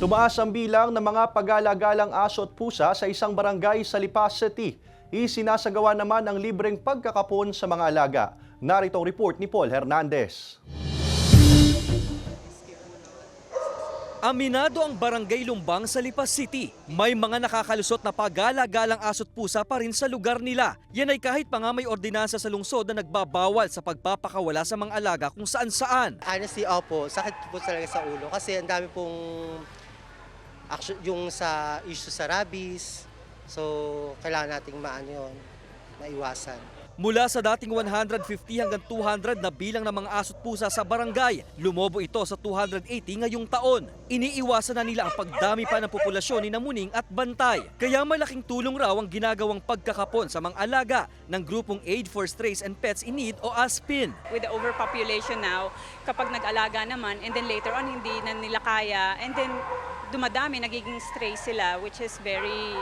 Tumaas ang bilang ng mga pag-alagalang aso at pusa sa isang barangay sa Lipas City. Isinasagawa naman ang libreng pagkakapon sa mga alaga. Narito ang report ni Paul Hernandez. Aminado ang barangay Lumbang sa Lipas City. May mga nakakalusot na pagala-galang aso't pusa pa rin sa lugar nila. Yan ay kahit pa nga may ordinansa sa lungsod na nagbabawal sa pagpapakawala sa mga alaga kung saan-saan. Honestly, opo, sakit po talaga sa ulo kasi ang dami pong action, yung sa issue sa rabies. So, kailangan nating maano yun, maiwasan. Mula sa dating 150 hanggang 200 na bilang ng mga aso't pusa sa barangay, lumobo ito sa 280 ngayong taon. Iniiwasan na nila ang pagdami pa ng populasyon ni Namuning at Bantay. Kaya malaking tulong raw ang ginagawang pagkakapon sa mga alaga ng grupong Aid for Strays and Pets in Need o ASPIN. with the overpopulation now, kapag nag-alaga naman, and then later on hindi na nila kaya, and then dumadami, nagiging stray sila, which is very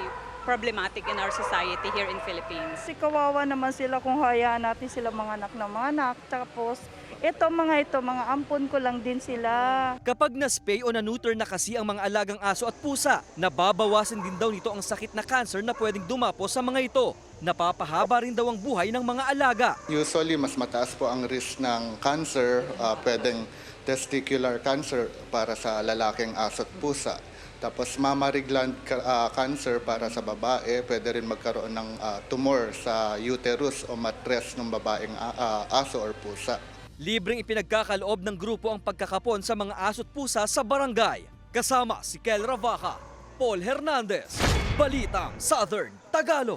problematic in our society here in Philippines. Kasi kawawa naman sila kung hayaan natin sila mga anak ng mga anak. Tapos, ito mga ito, mga ampon ko lang din sila. Kapag na-spay o na-neuter na kasi ang mga alagang aso at pusa, nababawasan din daw nito ang sakit na cancer na pwedeng dumapo sa mga ito. Napapahaba rin daw ang buhay ng mga alaga. Usually, mas mataas po ang risk ng cancer, ah, pwedeng testicular cancer para sa lalaking aso at pusa. Tapos mammary gland ca- ah, cancer para sa babae, pwede rin magkaroon ng ah, tumor sa uterus o matres ng babaeng ah, aso or pusa. Libreng ipinagkakaloob ng grupo ang pagkakapon sa mga aso at pusa sa barangay. Kasama si Kel Ravaca, Paul Hernandez, Balitang Southern Tagalog.